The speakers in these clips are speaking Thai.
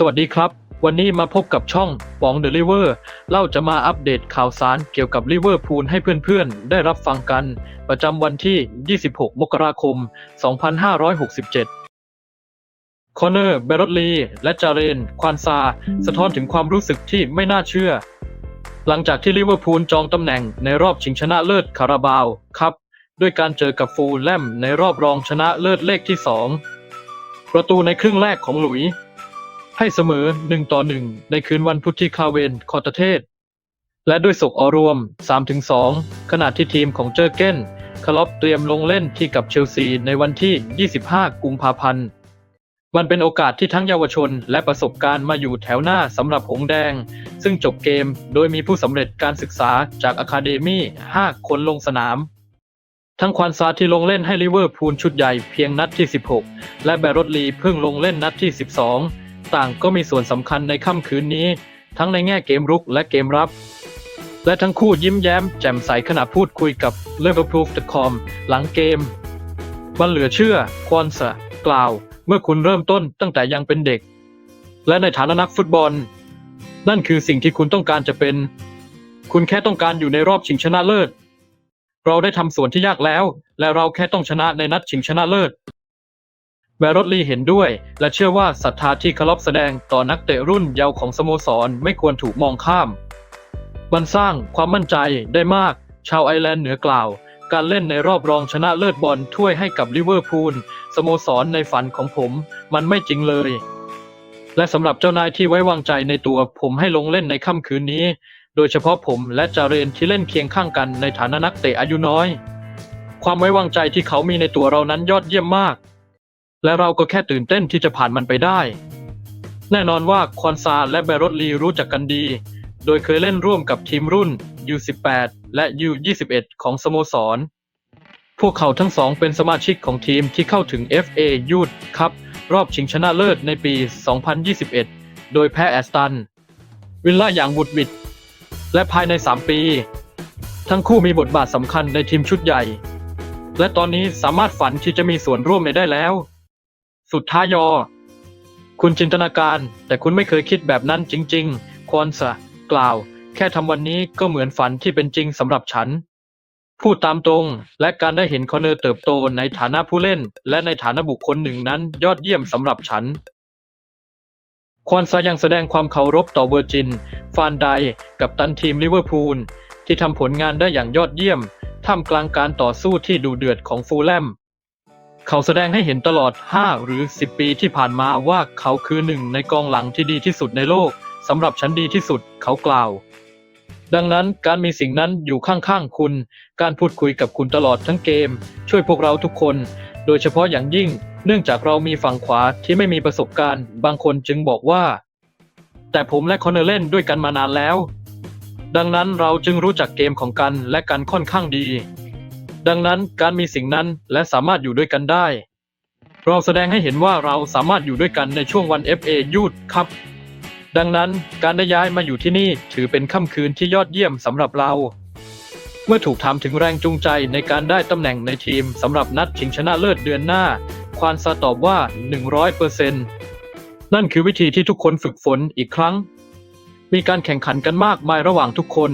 สวัสดีครับ วันนี้มาพบกับช่องปองเดลิเวอร์เล่าจะมาอัปเดตข่าวสารเกี่ยวกับลิเวอร์พูลให้เพื่อนๆ ได้รับฟังกัน ประจำวันที่ 26 มกราคม 2567 คอนเนอร์ เบรดลี และจาเรน ควานซา สะท้อนถึงความรู้สึกที่ไม่น่าเชื่อ หลังจากที่ลิเวอร์พูลจองตำแหน่งในรอบชิงชนะเลิศคาราบาวครับ ด้วยการเจอกับฟูลแลมในรอบรองชนะเลิศเลขที่ 2 ประตูในครึ่งแรกของหลุย ให้เสมอ1ต่อ1ในคืนวันพุธที่คาเวนคอร์ตเทศ และด้วยศกอรวม 3-2 ขณะที่ทีมของเจอร์เก้นคลอปเตรียมลงเล่นที่กับเชลซีในวันที่ 25 กุมภาพันธ์ มันเป็นโอกาสที่ทั้งเยาวชนและประสบการณ์มาอยู่แถวหน้าสำหรับหงส์แดง ซึ่งจบเกมโดยมีผู้สำเร็จการศึกษาจากอะคาเดมี่ 5 คนลงสนาม ทั้งควานซาที่ลงเล่นให้ลิเวอร์พูลชุดใหญ่เพียงนัดที่ 16 และแบรรดลีเพิ่งลงเล่นนัดที่ 12 ต่างก็มีส่วนสำคัญในค่ำคืนนี้ ทั้งในแง่เกมรุกและเกมรับ และทั้งคู่ยิ้มแย้มแจ่มใสขณะพูดคุยกับ Liverpool.com หลังเกม มันเหลือเชื่อควอนซากล่าว เมื่อคุณเริ่มต้นตั้งแต่ยังเป็นเด็ก และในฐานะนักฟุตบอล นั่นคือสิ่งที่คุณต้องการจะเป็น คุณแค่ต้องการอยู่ในรอบชิงชนะเลิศ เราได้ทำส่วนที่ยากแล้ว และเราแค่ต้องชนะในนัดชิงชนะเลิศ แบรรดลีเห็นด้วย และเชื่อว่าศรัทธาที่คลอปแสดงต่อนักเตะรุ่นเยาว์ของสโมสรไม่ควรถูกมองข้าม มันสร้างความมั่นใจได้มาก ชาวไอร์แลนด์เหนือกล่าว การเล่นในรอบรองชนะเลิศบอลถ้วยให้กับลิเวอร์พูลสโมสรในฝันของผม มันไม่จริงเลย และสำหรับเจ้านายที่ไว้วางใจในตัวผมให้ลงเล่นในค่ำคืนนี้ โดยเฉพาะผมและจาเรนที่เล่นเคียงข้างกันในฐานะนักเตะอายุน้อย ความไว้วางใจที่เขามีในตัวเรานั้นยอดเยี่ยมมาก และเราก็แค่ตื่นเต้นที่จะผ่านมันไปได้ แน่นอนว่าควอนซาและแบรดลีรู้จักกันดี โดยเคยเล่นร่วมกับทีมรุ่น U18 และ U21 ของสโมสร พวกเขาทั้งสองเป็นสมาชิกของทีมที่เข้าถึง FA Youth Cup รอบชิงชนะเลิศในปี 2021 โดยแพ้แอสตัน วิลล่าอย่างบุดวิดและภายใน 3 ปี ทั้งคู่มีบทบาทสำคัญในทีมชุดใหญ่ และตอนนี้สามารถฝันที่จะมีส่วนร่วมในได้แล้ว สุดท้ายยอ คุณจินตนาการ แต่คุณไม่เคยคิดแบบนั้นจริง ๆ ควอนซะกล่าว แค่ทำวันนี้ก็เหมือนฝันที่เป็นจริงสำหรับฉัน พูดตามตรง และการได้เห็นคอนเนอร์เติบโตในฐานะผู้เล่น และในฐานะบุคคลหนึ่งนั้นยอดเยี่ยมสำหรับฉัน ควอนซายังแสดงความเคารพต่อเวอร์จิน ฟานไดกับตันทีมลิเวอร์พูลที่ทำผลงานได้อย่างยอดเยี่ยมท่ามกลางการต่อสู้ที่ดูเดือดของฟูลแลม เขาแสดงให้เห็นตลอด 5 หรือ 10 ปีที่ผ่านมาว่าเขาคือหนึ่งในกองหลังที่ดีที่สุดในโลกสำหรับฉันดีที่สุดเขากล่าว ดังนั้นการมีสิ่งนั้นอยู่ข้างๆคุณ การพูดคุยกับคุณตลอดทั้งเกม ช่วยพวกเราทุกคน โดยเฉพาะอย่างยิ่ง เนื่องจากเรามีฝั่งขวาที่ไม่มีประสบการณ์ บางคนจึงบอกว่า แต่ผมและคอนเนอร์เล่นด้วยกันมานานแล้ว ดังนั้นเราจึงรู้จักเกมของกันและกันค่อนข้างดี ดังนั้นการมีสิ่งนั้นและสามารถอยู่ด้วยกันได้ เราแสดงให้เห็นว่าเราสามารถอยู่ด้วยกันในช่วงวัน FA ยูดครับ ดังนั้นการได้ย้ายมาอยู่ที่นี่ถือเป็นค่ำคืนที่ยอดเยี่ยมสำหรับเรา เมื่อถูกถามถึงแรงจูงใจในการได้ตำแหน่งในทีมสำหรับนัดชิงชนะเลิศเดือนหน้า ควานซาตอบว่า 100%นั่นคือวิธีที่ทุกคนฝึกฝนอีกครั้ง มีการแข่งขันกันมากมายระหว่างทุกคน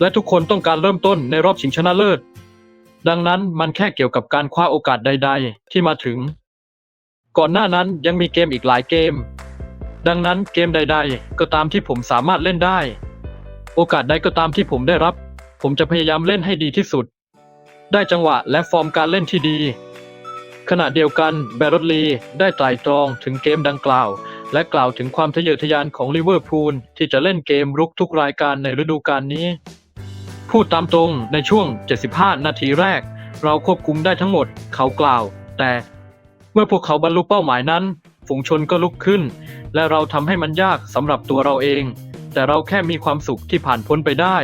และทุกคนต้องการเริ่มต้นในรอบชิงชนะเลิศ ดังนั้นมันแค่เกี่ยวกับการคว้าโอกาสใด ๆ ที่มาถึง ก่อนหน้านั้นยังมีเกมอีกหลายเกม ดังนั้นเกมใด ๆ ก็ตามที่ผมสามารถเล่นได้ โอกาสใดก็ตามที่ผมได้รับ ผมจะพยายามเล่นให้ดีที่สุด ได้จังหวะและฟอร์มการเล่นที่ดี ขณะเดียวกันแบรรดลีได้ไตร่ตรองถึงเกมดังกล่าว และกล่าวถึงความทะเยอทะยานของลิเวอร์พูลที่จะเล่นเกมรุกทุกรายการในฤดูกาลนี้ พูดตามตรงในช่วง 75 นาทีแรก เราควบคุมได้ทั้งหมดเขากล่าว แต่เมื่อพวกเขาบรรลุเป้าหมายนั้น ฝูงชนก็ลุกขึ้น และเราทำให้มันยากสำหรับตัวเราเอง แต่เราแค่มีความสุขที่ผ่านพ้นไปได้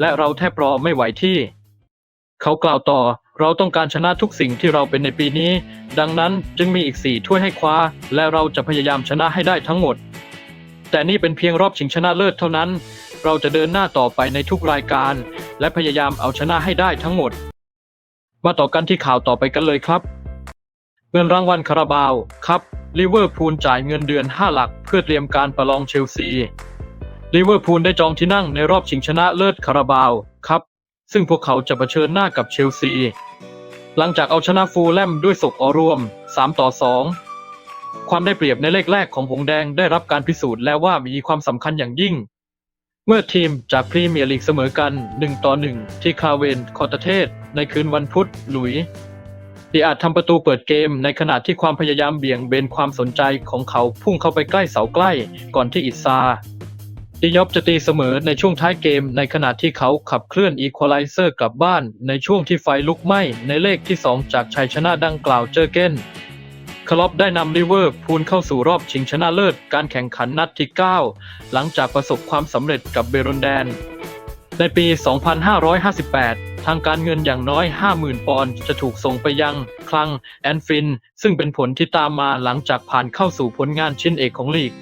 และเราแทบรอไม่ไหวที่ เขากล่าวต่อเราต้องการชนะทุกสิ่งที่เราเป็นในปีนี้ ดังนั้นจึงมีอีกสี่ถ้วยให้คว้า และเราจะพยายามชนะให้ได้ทั้งหมด แต่นี่เป็นเพียงรอบชิงชนะเลิศเท่านั้น เราจะเดินหน้าต่อไปในทุกรายการ และพยายามเอาชนะให้ได้ทั้งหมด มาต่อกันที่ข่าวต่อไปกันเลยครับ เงินรางวัลคาราบาวครับลิเวอร์พูลจ่ายเงินเดือน 5 หลัก เพื่อเตรียมการประลองเชลซีลิเวอร์พูลได้จองที่นั่งในรอบชิงชนะเลิศคาราบาวครับ ซึ่งพวกเขาจะเผชิญหน้ากับเชลซี หลังจากเอาชนะฟูลแลมด้วยศกอรวม 3 ต่อ 2 ความได้เปรียบในเลขแรกของหงแดงได้รับการพิสูจน์แล้วว่ามีความสำคัญอย่างยิ่ง เมื่อทีมจากพรีเมียร์ลีกเสมอกัน 1 ต่อ 1 ที่คาเวนคอร์ตเทสในคืนวันพุธหลุยดีอาจทำประตูเปิดเกมในขณะที่ความพยายามเบี่ยงเบนความสนใจของเขาพุ่งเข้าไปใกล้เสาใกล้ก่อนที่อิซาดิยอบจะตีเสมอในช่วงท้ายเกม ในขณะที่เขาขับเคลื่อนอีควอไลเซอร์กลับบ้าน ในช่วงที่ไฟลุกไหม้ในเลขที่ 2 จากชัยชนะดังกล่าวเจอเกน คลอปได้นำลิเวอร์พูลเข้าสู่รอบชิงชนะเลิศการแข่งขันนัดที่ 9 หลังจากประสบความสำเร็จกับเบรนแดน ในปี 2558 ทางการเงินอย่างน้อย 50,000 ปอนด์จะถูกส่งไปยังคลังแอนฟิน ซึ่งเป็นผลที่ตามมาหลังจากผ่านเข้าสู่ผลงานชิ้นเอกของลีก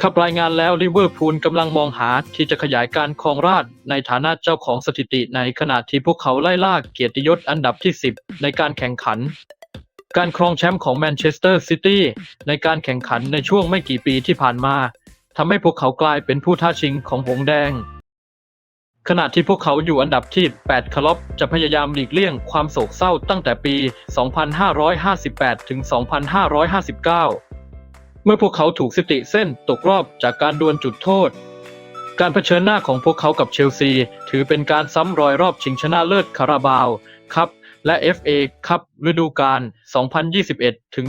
ขับรายงานแล้วลิเวอร์พูลกำลังมองหาที่จะขยายการครองราชในฐานะเจ้าของสถิติในขณะที่พวกเขาไล่ล่าเกียรติยศอันดับที่ 10 ในการแข่งขัน การครองแชมป์ของแมนเชสเตอร์ซิตี้ในการแข่งขันในช่วงไม่กี่ปีที่ผ่านมาทำให้พวกเขากลายเป็นผู้ท้าชิงของหงแดง ขณะที่พวกเขาอยู่อันดับที่ 8คลอปจะพยายามหลีกเลี่ยงความโศกเศร้าตั้งแต่ปี 2558 ถึง 2559 เมื่อพวกเขาถูกสิติเส้นตกรอบจากการดวลจุดโทษ การเผชิญหน้าของพวกเขากับเชลซี ถือเป็นการซ้ำรอยรอบชิงชนะเลิศคาราบาวครับ และ FA คัพฤดูกาล 2021 ถึง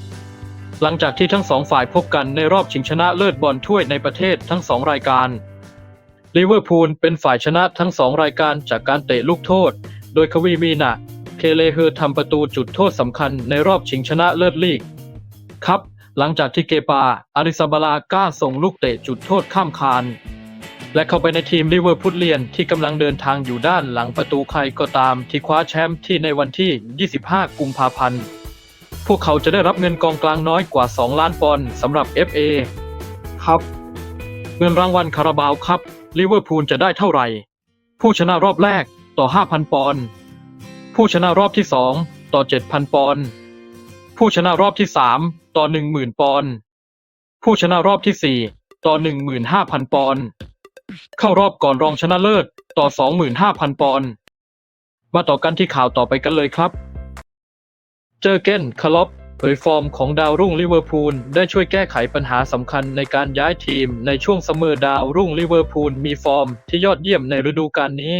22 หลังจากที่ทั้งสองฝ่ายพบกันในรอบชิงชนะเลิศบอลถ้วยในประเทศทั้งสองรายการ ลิเวอร์พูลเป็นฝ่ายชนะทั้งสองรายการจากการเตะลูกโทษ โดยควีมีนาเคเลเฮอร์ทำประตูจุดโทษสำคัญในรอบชิงชนะเลิศลีกครับหลังจากที่เกปาอาริซาบาลาก้าส่งลูกเตะจุดโทษข้ามคาน และเข้าไปในทีมลิเวอร์พูลเลียนที่กำลังเดินทางอยู่ด้านหลังประตูใครก็ตามที่คว้าแชมป์ที่ในวันที่ 25 กุมภาพันธ์ พวกเขาจะได้รับเงินกองกลางน้อยกว่า 2 ล้านปอนด์สำหรับ FA ครับ เงินรางวัลคาราบาวครับลิเวอร์พูลจะได้เท่าไหร่ ผู้ชนะรอบแรกต่อ 5,000 ปอนด์ผู้ชนะรอบที่ 2 ต่อ 7,000 ปอนด์ผู้ชนะรอบที่ 3 ต่อ 10,000 ปอนด์ผู้ชนะรอบที่ 4 ต่อ 15,000 ปอนด์ เข้ารอบก่อนรองชนะเลิศต่อ 25,000 ปอนด์มาต่อกันที่ข่าวต่อไปกันเลยครับ เจอเกนคาลอปเผยฟอร์มของดาวรุ่งลิเวอร์พูลได้ช่วยแก้ไขปัญหาสำคัญในการย้ายทีม ในช่วงซัมอดาวรุ่งลิเวอร์พูลมีฟอร์มที่ยอดเยี่ยมในฤดูกาลนี้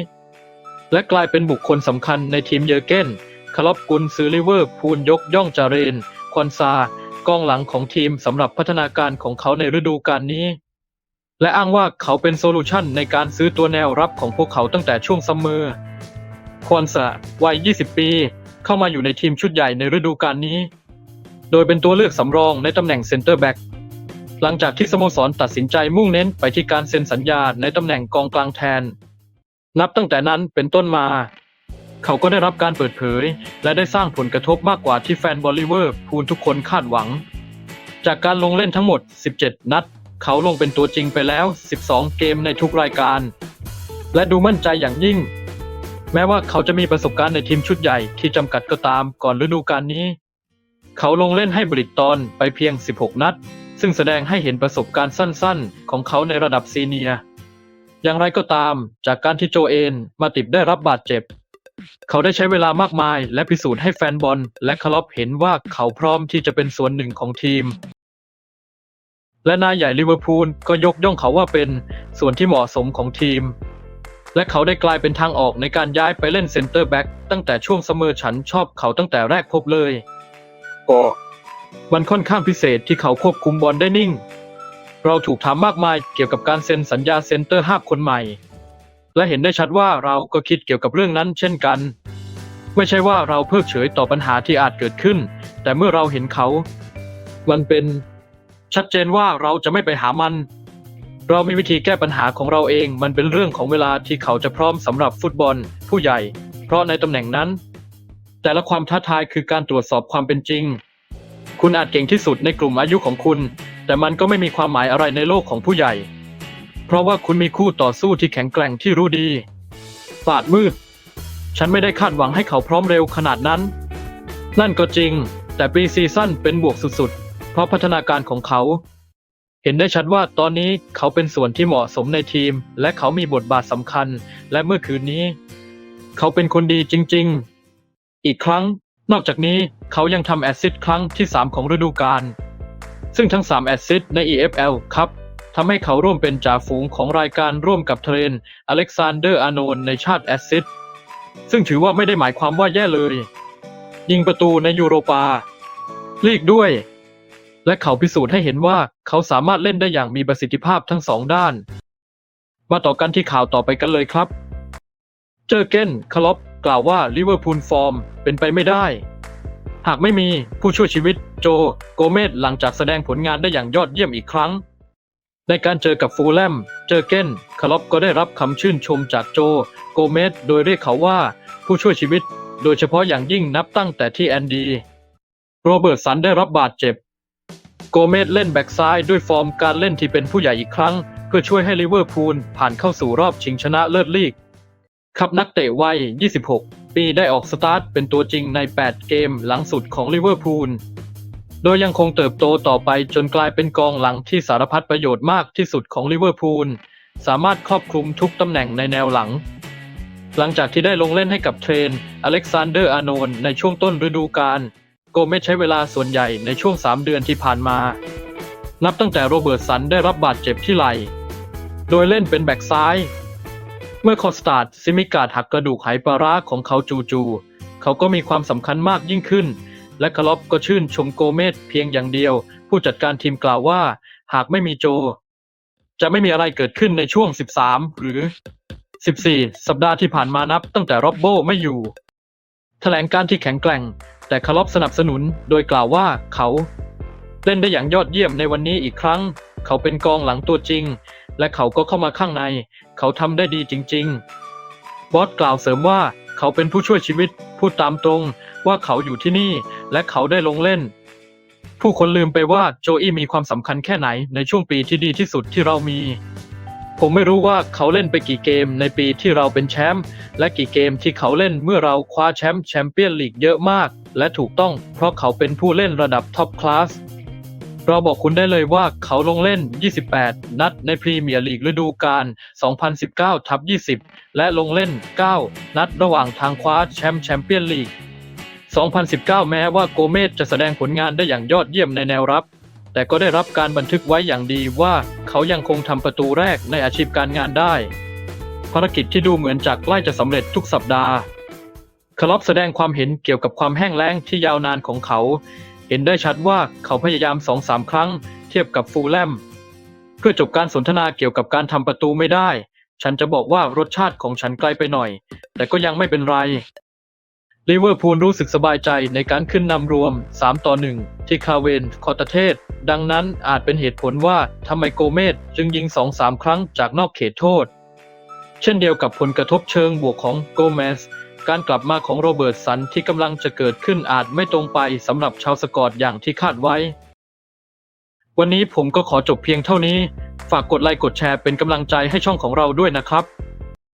และกลายเป็นบุคคลสำคัญในทีมเยอเกนคาลอปกุนซือลิเวอร์พูลยกย่องจาเรน คอนซากองหลังของทีมสำหรับพัฒนาการของเขาในฤดูกาลนี้ และอ้างว่าเขาเป็นโซลูชันในการซื้อตัวแนวรับของพวกเขาตั้งแต่ช่วงซัมเมอร์ ควอนซาวัย 20 ปี เข้ามาอยู่ในทีมชุดใหญ่ในฤดูกาลนี้ โดยเป็นตัวเลือกสำรองในตำแหน่งเซนเตอร์แบ็กหลังจากที่สโมสรตัดสินใจมุ่งเน้นไปที่การเซ็นสัญญาในตำแหน่งกองกลางแทน นับตั้งแต่นั้นเป็นต้นมา เขาก็ได้รับการเปิดเผย และได้สร้างผลกระทบมากกว่าที่แฟนบอลลิเวอร์พูลทุกคนคาดหวัง จากการลงเล่นทั้งหมด 17 นัด เขาลงเป็นตัวจริงไปแล้ว 12 เกมในทุกรายการ และดูมั่นใจอย่างยิ่ง แม้ว่าเขาจะมีประสบการณ์ในทีมชุดใหญ่ที่จำกัดก็ตามก่อนฤดูกาลนี้ เขาลงเล่นให้บริตอนไปเพียง 16 นัด ซึ่งแสดงให้เห็นประสบการณ์สั้นๆ ของเขาในระดับซีเนียอย่างไรก็ตาม จากการที่โจเอนมาติบได้รับบาดเจ็บ เขาได้ใช้เวลามากมาย และพิสูจน์ให้แฟนบอลและคลอปเห็นว่าเขาพร้อมที่จะเป็นส่วนหนึ่งของทีม และนายใหญ่ลิเวอร์พูลก็ยกย่องเขาว่าเป็นส่วนที่เหมาะสมของทีม และเขาได้กลายเป็นทางออกในการย้ายไปเล่นเซนเตอร์แบ็กตั้งแต่ช่วงเสมอฉันชอบเขาตั้งแต่แรกพบเลยก็มันค่อนข้างพิเศษที่เขาควบคุมบอลได้นิ่ง เราถูกถามมากมายเกี่ยวกับการเซ็นสัญญาเซนเตอร์ห้าคนใหม่ และเห็นได้ชัดว่าเราก็คิดเกี่ยวกับเรื่องนั้นเช่นกัน ไม่ใช่ว่าเราเพิกเฉยต่อปัญหาที่อาจเกิดขึ้น แต่เมื่อเราเห็นเขา มันเป็น ชัดเจนว่าเราจะไม่ไปหามัน เรามีวิธีแก้ปัญหาของเราเอง มันเป็นเรื่องของเวลาที่เขาจะพร้อมสำหรับฟุตบอล ผู้ใหญ่ เพราะในตำแหน่งนั้น แต่ละความท้าทายคือการตรวจสอบความเป็นจริง คุณอาจเก่งที่สุดในกลุ่มอายุของคุณ แต่มันก็ไม่มีความหมายอะไรในโลกของผู้ใหญ่ เพราะว่าคุณมีคู่ต่อสู้ที่แข็งแกร่งที่รู้ดีศาสตร์มืด ฉันไม่ได้คาดหวังให้เขาพร้อมเร็วขนาดนั้น นั่นก็จริง แต่ปีซีซั่นเป็นบวกสุดๆ เพราะพัฒนาการของเขา เห็นได้ชัดว่าตอนนี้เขาเป็นส่วนที่เหมาะสมในทีม และเขามีบทบาทสำคัญ และเมื่อคืนนี้ เขาเป็นคนดีจริง ๆ อีกครั้ง นอกจากนี้เขายังทำแอสซิสครั้งที่ 3 ของฤดูกาลซึ่งทั้ง 3 แอสซิสใน EFL ครับทำให้เขาร่วมเป็นจ่าฝูงของรายการร่วมกับเทรนอเล็กซานเดอร์อานนในชาติแอสซิสซึ่งถือว่าไม่ได้หมายความว่าแย่เลย ยิงประตูในยูโรปา ลีกด้วย และเขาพิสูจน์ให้เห็นว่าเขาสามารถเล่นได้อย่างมีประสิทธิภาพทั้งสองด้าน มาต่อกันที่ข่าวต่อไปกันเลยครับ เจอเกนคลอปกล่าวว่าลิเวอร์พูลฟอร์มเป็นไปไม่ได้ หากไม่มีผู้ช่วยชีวิตโจโกเมสหลังจากแสดงผลงานได้อย่างยอดเยี่ยมอีกครั้ง ในการเจอกับฟูลแลม เจอเกนคลอปก็ได้รับคำชื่นชมจากโจโกเมสโดยเรียกเขาว่าผู้ช่วยชีวิต โดยเฉพาะอย่างยิ่งนับตั้งแต่ที่แอนดีโรเบิร์ตสันได้รับบาดเจ็บ โกเมสเล่นแบ็กซ้ายด้วยฟอร์มการเล่นที่เป็นผู้ใหญ่อีกครั้ง เพื่อช่วยให้ลิเวอร์พูลผ่านเข้าสู่รอบชิงชนะเลิศลีกครับนักเตะวัย 26 ปีได้ออกสตาร์ทเป็นตัวจริงใน 8 เกมหลังสุดของลิเวอร์พูล โดยยังคงเติบโตต่อไปจนกลายเป็นกองหลังที่สารพัดประโยชน์มากที่สุดของลิเวอร์พูล สามารถครอบคลุมทุกตำแหน่งในแนวหลัง หลังจากที่ได้ลงเล่นให้กับเทรน อเล็กซานเดอร์ อาโนนในช่วงต้นฤดูกาล โกเมสใช้เวลาส่วนใหญ่ในช่วง 3 เดือนที่ผ่านมา นับตั้งแต่โรเบิร์ตสันได้รับบาดเจ็บที่ไหล่ โดยเล่นเป็นแบ็กซ้าย เมื่อคอสตาร์ดซิมิกาดหักกระดูกไหปลาร้าของเขาจูๆเขาก็มีความสำคัญมากยิ่งขึ้น และคลอปก็ชื่นชมโกเมสเพียงอย่างเดียว ผู้จัดการทีมกล่าวว่า หากไม่มีโจ จะไม่มีอะไรเกิดขึ้นในช่วง 13 หรือ 14 สัปดาห์ที่ผ่านมานับตั้งแต่ร็อบโบไม่อยู่แถลงการที่แข็งแกร่ง แต่คลอปสนับสนุนโดยกล่าวว่าเขา เล่นได้อย่างยอดเยี่ยมในวันนี้อีกครั้ง เขาเป็นกองหลังตัวจริง และเขาก็เข้ามาข้างใน เขาทำได้ดีจริง ๆ บอสกล่าวเสริมว่าเขาเป็นผู้ช่วยชีวิตพูดตามตรงว่าเขาอยู่ที่นี่ และเขาได้ลงเล่น ผู้คนลืมไปว่าโจอี้มีความสำคัญแค่ไหนในช่วงปีที่ดีที่สุดที่เรามี ผมไม่รู้ว่าเขาเล่นไปกี่เกมในปีที่เราเป็นแชมป์และกี่เกมที่เขาเล่นเมื่อเราคว้าแชมป์แชมเปี้ยนลีกเยอะมาก และถูกต้องเพราะเขาเป็นผู้เล่นระดับท็อปคลาสเราบอกคุณได้เลยว่าเขาลงเล่น 28 นัดในพรีเมียร์ลีกฤดูกาล 2019ทับ20 และลงเล่น 9 นัดระหว่างทางคว้าแชมป์แชมเปี้ยนลีก 2019 แม้ว่าโกเมสจะแสดงผลงานได้อย่างยอดเยี่ยมในแนวรับ แต่ก็ได้รับการบันทึกไว้อย่างดีว่าเขายังคงทำประตูแรกในอาชีพการงานได้ ภารกิจที่ดูเหมือนจะใกล้จะสำเร็จทุกสัปดาห์คลอปแสดงความเห็นเกี่ยวกับความแห้งแล้งที่ยาวนานของเขา เห็นได้ชัดว่าเขาพยายามสองสามครั้งเทียบกับฟูลแลม เพื่อจบการสนทนาเกี่ยวกับการทำประตูไม่ได้ ฉันจะบอกว่ารสชาติของฉันไกลไปหน่อย แต่ก็ยังไม่เป็นไรลิเวอร์พูลรู้สึกสบายใจในการขึ้นนำรวม 3 ต่อ 1 ที่คาเวน คอตเทศ ดังนั้นอาจเป็นเหตุผลว่าทำไมโกเมสจึงยิง2-3ครั้งจากนอกเขตโทษ เช่นเดียวกับผลกระทบเชิงบวกของโกเมสการกลับมาของโรเบิร์ตสันที่กำลังจะเกิดขึ้นอาจไม่ตรงไปสำหรับชาวสกอตอย่างที่คาดไว้ วันนี้ผมก็ขอจบเพียงเท่านี้ ฝากกดไลค์กดแชร์เป็นกำลังใจให้ช่องของเราด้วยนะครับ